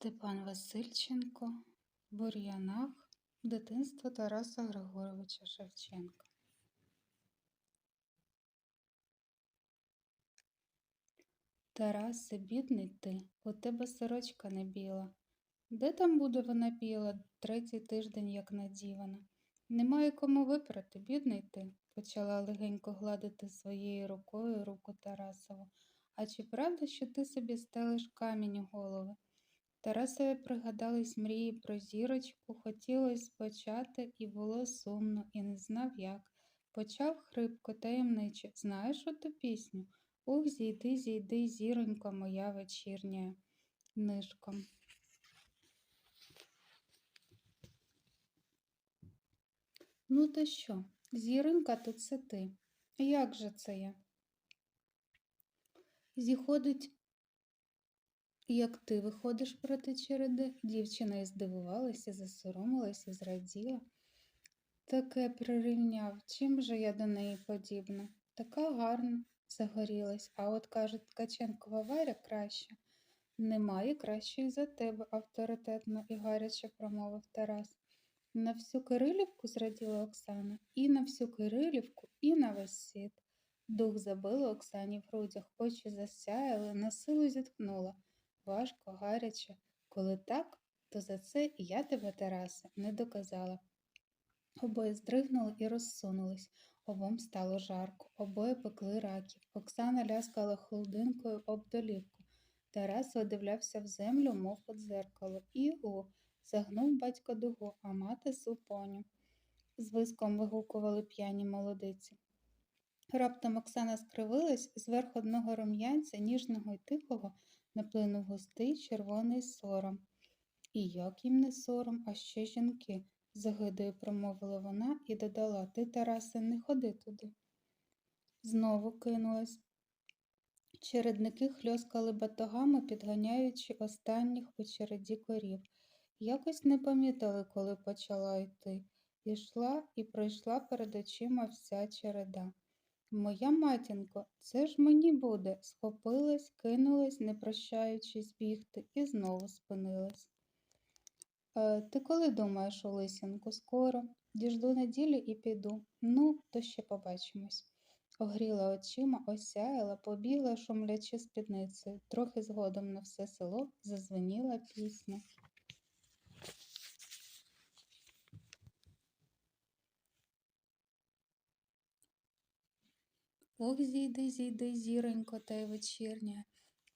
Степан Васильченко бур'янах дитинство Тараса Григоровича Шевченка. Тарасе, бідний ти, у тебе сорочка не біла. Де там буде вона біла третій тиждень, як надівана? Немає кому випрати, бідний ти, почала легенько гладити своєю рукою руку Тарасову. А чи правда, що ти собі стелиш камінь у голови? Тарасові пригадались мрії про зірочку, хотілось почати, і було сумно, і не знав як. Почав хрипко, таємниче. Знаєш оту пісню? Ух, зійди, зійди, зіронько моя вечірня нишком. Ну, то що, зіронька, то це ти. Як же це я? Зіходить як ти виходиш проти череди? Дівчина і здивувалася, засоромилася, зраділа. Таке прирівняв, чим же я до неї подібна? Така гарна, загорілась, а от, каже, Ткаченкова Варя краща. Немає кращої за тебе, авторитетно і гаряче промовив Тарас. На всю Кирилівку зраділа Оксана, і на всю Кирилівку, і на весь світ. Дух забило Оксані в грудях, очі засяяли, на силу зітхнула важко, гаряче. Коли так, то за це і я тебе, Тарасе, не доказала. Обоє здригнули і розсунулись. Обом стало жарко, обоє пекли раків. Оксана ляскала холодинкою об долівку. Тарас видивлявся в землю, мов у дзеркало, і у загнув батько дугу, а мати супоню. З виском вигукували п'яні молодиці. Раптом Оксана скривилась, зверх одного рум'янця, ніжного й тихого, наплинув густий червоний сором. І як їм не сором, а ще жінки, загидою промовила вона і додала Ти, Тарасе, не ходи туди. Знову кинулась. Чередники хльоскали батогами, підганяючи останніх у череді корів. Якось не помітили, коли почала йти. Ішла і пройшла перед очима вся череда. Моя матінко, це ж мені буде, схопилась, кинулась, не прощаючись бігти, і знову спинилась. «Е, Ти коли думаєш, Олесінку, скоро? Діжду неділі і піду. Ну, то ще побачимось. Огріла очима, осяяла, побігла, шумлячи спідницею. Трохи згодом на все село зазвеніла пісня. Ох, зійди, зійди, зіронько, та й вечірня.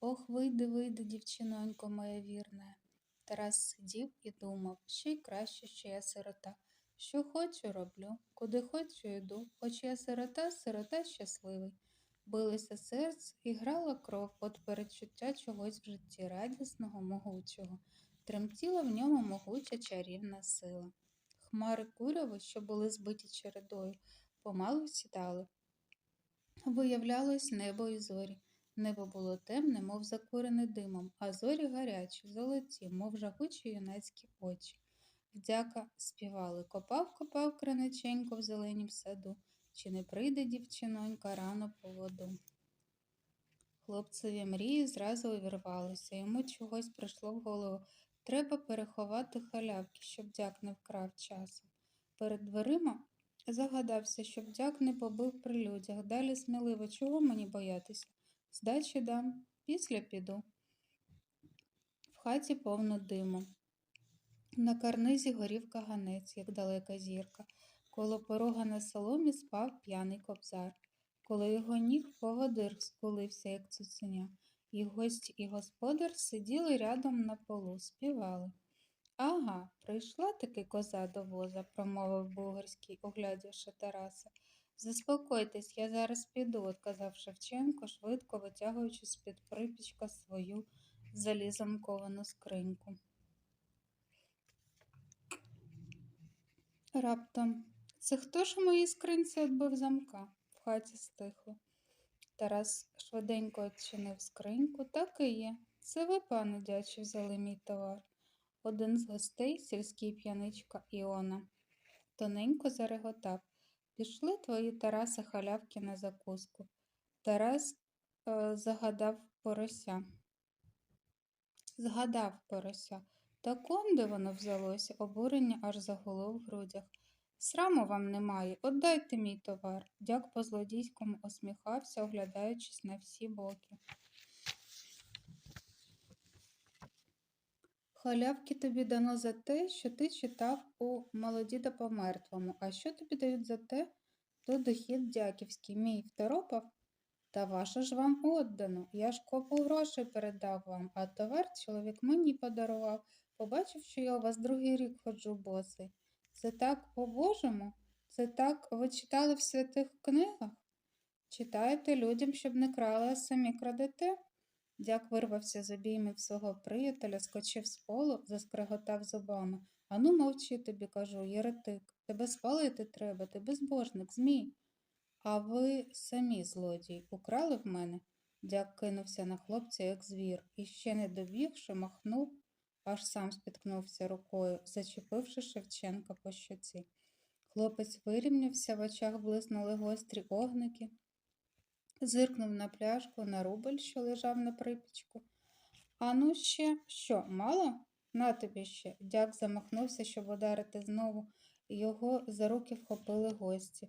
Ох, вийди, вийди, дівчинонько моя вірна. Тарас сидів і думав, ще й краще, що я сирота. Що хочу, роблю, куди хочу, йду. Хоч я сирота, сирота щасливий. Билося серце і грала кров от передчуття чогось в житті радісного, могучого. Тремтіла в ньому могуча чарівна сила. Хмари куряви, що були збиті чередою, помалу сідали. Виявлялось небо і зорі. Небо було темне, мов закурене димом, а зорі гарячі, золоті, мов жагучі юнацькі очі. Вдяка співали копав, копав криниченько в зеленім саду, чи не прийде дівчинонька рано по воду. Хлопцеві мрії зразу увірвалися, йому чогось прийшло в голову. Треба переховати халявки, щоб дяк не вкрав часом. Перед дверима Загадався, щоб дяк не побив при людях. Далі сміливо, чого мені боятися? Здачі дам, після піду. В хаті повно диму. На карнизі горів каганець, як далека зірка. Коло порога на соломі спав п'яний кобзар. Коло його ніг поводир скулився, як цуценя. І гості, і господар сиділи рядом на полу, співали. Ага, прийшла таки коза до воза, промовив Бугорський, оглядівши Тараса. Заспокойтесь, я зараз піду, отказав Шевченко, швидко витягуючи з-під припічка свою залізом ковану скриньку. Раптом це хто ж у моїй скринці відбив замка? В хаті стихло. Тарас швиденько відчинив скриньку, так і є. Це ви, пане дячі, взяли мій товар. Один з гостей, сільський п'яничка Іона, тоненько зареготав. Пішли твої Тараси халявки на закуску. Тарас е, загадав порося. Згадав порося. Так он де воно взялося, обурення аж загуло в грудях. Сраму вам немає, отдайте мій товар. Дяк по злодійському осміхався, оглядаючись на всі боки. Халявки тобі дано за те, що ти читав у молодіда по мертвому. А що тобі дають за те, то дохід дяківський мій второпав? Та ваше ж вам отдано. Я ж копу грошей передав вам, а товар чоловік мені подарував. Побачив, що я у вас другий рік ходжу босий. Це так по-божому? Це так ви читали в святих книгах? Читаєте людям, щоб не крали, а самі крадете? Дяк вирвався з обіймів свого приятеля, скочив з полу, заскреготав зубами. Ану, мовчи тобі, кажу, єретик. Тебе спалити треба, ти безбожник, змій. А ви самі, злодій, украли в мене? Дяк кинувся на хлопця, як звір, і ще не добігши, махнув, аж сам спіткнувся рукою, зачепивши Шевченка по щоці. Хлопець вирівнявся, в очах блиснули гострі огники, зиркнув на пляшку, на рубль, що лежав на припічку. А ну ще, що, мало? На тобі ще. Дяк замахнувся, щоб ударити знову. Його за руки вхопили гості.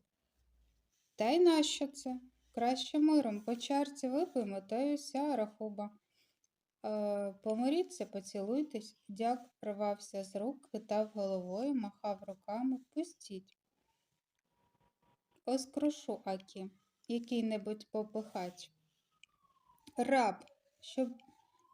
Та й нащо це? Краще миром, по чарці випиймо, та й уся рахуба. Е, помиріться, поцілуйтесь. Дяк рвався з рук, хитав головою, махав руками. Пустіть. Оскрошу, Акі, який-небудь попихач. Раб, що,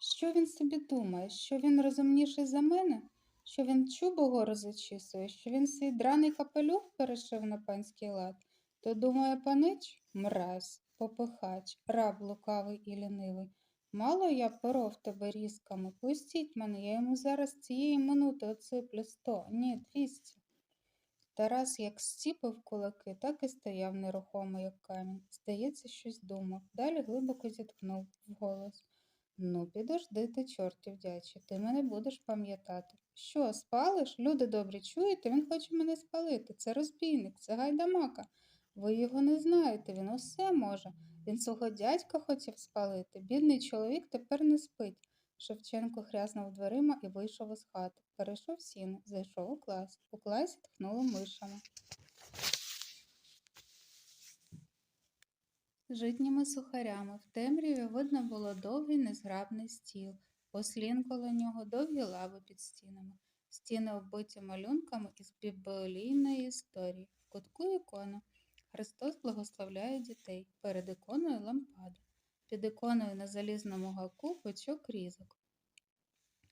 що він собі думає? Що він розумніший за мене? Що він чубу гору зачісує? Що він свій драний капелюх перешив на панський лад? То думає панич? Мразь, попихач, раб лукавий і лінивий. Мало я поров тебе різками. Пустіть мене, я йому зараз цієї минути оциплю сто, ні, двісті. Тарас як стіпив кулаки, так і стояв нерухомо, як камінь. Здається, щось думав. Далі глибоко зітхнув вголос. Ну, підожди ти, чортів дячі, ти мене будеш пам'ятати. Що, спалиш? Люди добрі чуєте? Він хоче мене спалити. Це розбійник, це гайдамака. Ви його не знаєте, він усе може. Він свого дядька хотів спалити. Бідний чоловік тепер не спить. Шевченко хряснув дверима і вийшов із хати. Перейшов сіни, зайшов у клас. У класі тхнуло мишами. Житніми сухарями в темряві видно було довгий незграбний стіл, послін коло нього довгі лави під стінами, стіни оббиті малюнками із біблійної історії, в кутку ікона. Христос благословляє дітей, перед іконою лампада, під іконою на залізному гаку пучок різок.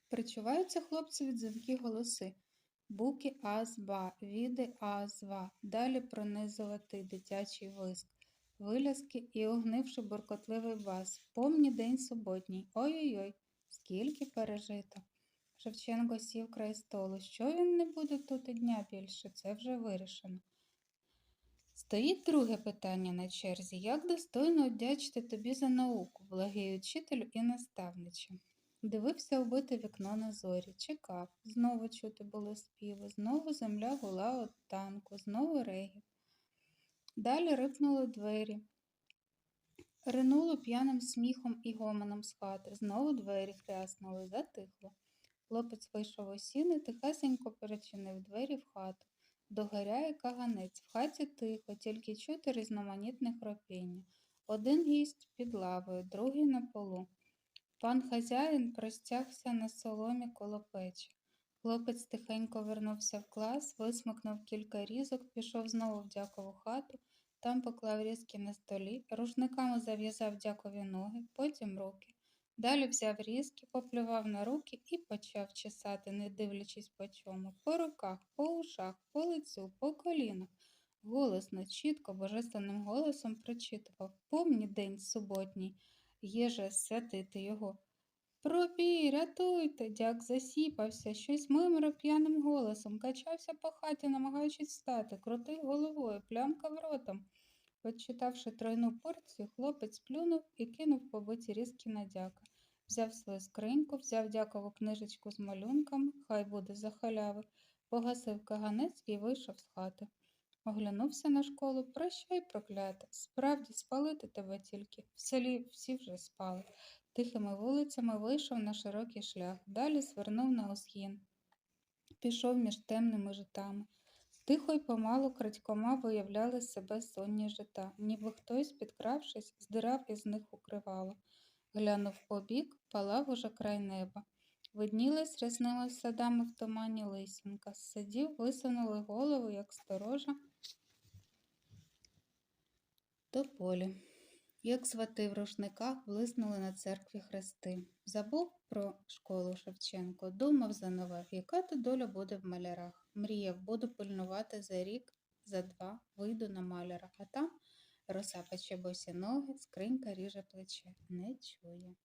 Причуваються хлопцеві дзвінкі голоси. Буки азба, віди азва, далі пронизувати дитячий виск, виляски і огнивши буркотливий бас. Помні день суботній. Ой-ой-ой, скільки пережито. Шевченко сів край столу. Що він не буде тут і дня більше, це вже вирішено. Стоїть друге питання на черзі. Як достойно одячити тобі за науку, благий учителю і наставниче? Дивився у бите вікно на зорі, чекав, знову чути було співи, знову земля гула от танку, знову регіт. Далі рипнули двері, ринуло п'яним сміхом і гомоном з хати, знову двері хряснули, затихло. Хлопець вийшов у сіни, тихесенько перечинив двері в хату. Догоряє каганець. В хаті тихо, тільки чути різноманітне хропіння. Один гість під лавою, другий на полу. Пан хазяїн простягся на соломі коло печі. Хлопець тихенько вернувся в клас, висмикнув кілька різок, пішов знову в дякову хату, там поклав різки на столі, рушниками зав'язав дякові ноги, потім руки. Далі взяв різки, поплював на руки і почав чесати, не дивлячись по чому, по руках, по ушах, по лицю, по колінах. Голосно, чітко, божественним голосом прочитував Помні день суботній, єже святити його. Пробій, рятуйте, дяк засіпався, щось мимро п'яним голосом, качався по хаті, намагаючись встати, крутив головою, плямкав ротом. Почитавши тройну порцію, хлопець плюнув і кинув побиті різки на дяка. Взяв свою скриньку, взяв дякову книжечку з малюнками, хай буде за халяви, погасив каганець і вийшов з хати. Оглянувся на школу, прощай, проклята. Справді спалити тебе тільки. В селі всі вже спали. Тихими вулицями вийшов на широкий шлях, далі свернув на узгін. Пішов між темними житами. Тихо й помалу крадькома виявляли себе сонні жита, ніби хтось, підкравшись, здирав із них укривало. Глянув побік, палав уже край неба. Виднілись рясними садами в тумані лисянка. З садів висунули голови, як сторожа, тополі. Як свати в рушниках блиснули на церкві хрести. Забув про школу Шевченко, думав за нове, яка то доля буде в малярах. Мріяв, буду пильнувати за рік, за два, вийду на маляра, а там роса пече босі ноги, скринька ріже плече. Не чує.